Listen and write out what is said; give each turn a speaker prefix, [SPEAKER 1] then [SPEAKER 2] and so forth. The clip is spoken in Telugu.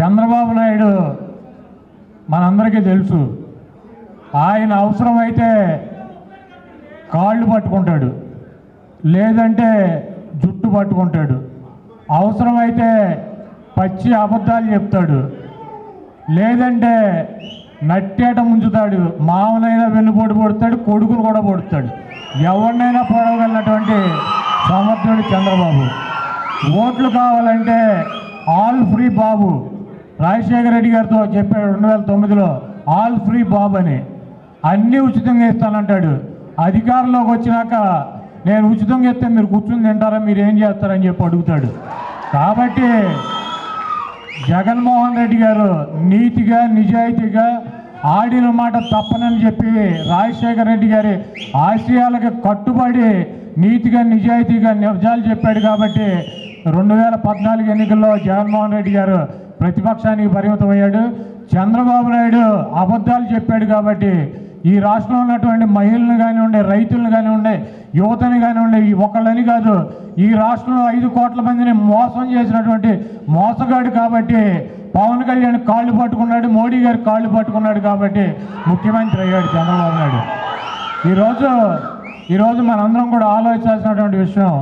[SPEAKER 1] చంద్రబాబు నాయుడు మనందరికీ తెలుసు. ఆయన అవసరమైతే కాళ్ళు పట్టుకుంటాడు. లేదంటే జుట్టు పట్టుకుంటాడు. అవసరమైతే పచ్చి అబద్ధాలు చెప్తాడు. లేదంటే నట్టేట ముంచుతాడు. మామనైనా వెన్నుపోటు పొడుతాడు కొడుకును కూడా పొడుతాడు. ఎవరినైనా పొడవగలిగినటువంటి సమర్థుడు చంద్రబాబు. ఓట్లు కావాలంటే ఆల్ ఫ్రీ బాబు. రాజశేఖర రెడ్డి గారితో చెప్పాడు రెండు వేల తొమ్మిదిలో ఆల్ ఫ్రీ బాబు అని. అన్నీ ఉచితంగా ఇస్తానంటాడు. అధికారంలోకి వచ్చినాక నేను ఉచితంగా ఇస్తే మీరు కూర్చుని తింటారా మీరు ఏం చేస్తారని చెప్పి అడుగుతాడు. కాబట్టి జగన్మోహన్ రెడ్డి గారు నీతిగా నిజాయితీగా ఆడిన మాట తప్పనని చెప్పి రాజశేఖర రెడ్డి గారి ఆశయాలకు కట్టుబడి నీతిగా నిజాయితీగా నిజాలు చెప్పాడు కాబట్టి రెండు వేల పద్నాలుగు ఎన్నికల్లో జగన్మోహన్ రెడ్డి గారు ప్రతిపక్షానికి పరిమితమయ్యాడు. చంద్రబాబు నాయుడు అబద్ధాలు చెప్పాడు కాబట్టి ఈ రాష్ట్రంలో ఉన్నటువంటి మహిళలను కానివ్వండి రైతులను కానివ్వండి యువతని కానివ్వండి ఈ ఒకళ్ళని కాదు ఈ రాష్ట్రంలో ఐదు కోట్ల మందిని మోసం చేసినటువంటి మోసగాడు కాబట్టి పవన్ కళ్యాణ్ కాళ్ళు పట్టుకున్నాడు మోడీ గారు కాళ్ళు పట్టుకున్నాడు కాబట్టి ముఖ్యమంత్రి అయ్యాడు చంద్రబాబు నాయుడు. ఈరోజు ఈరోజు మనందరం కూడా ఆలోచించాల్సినటువంటి విషయం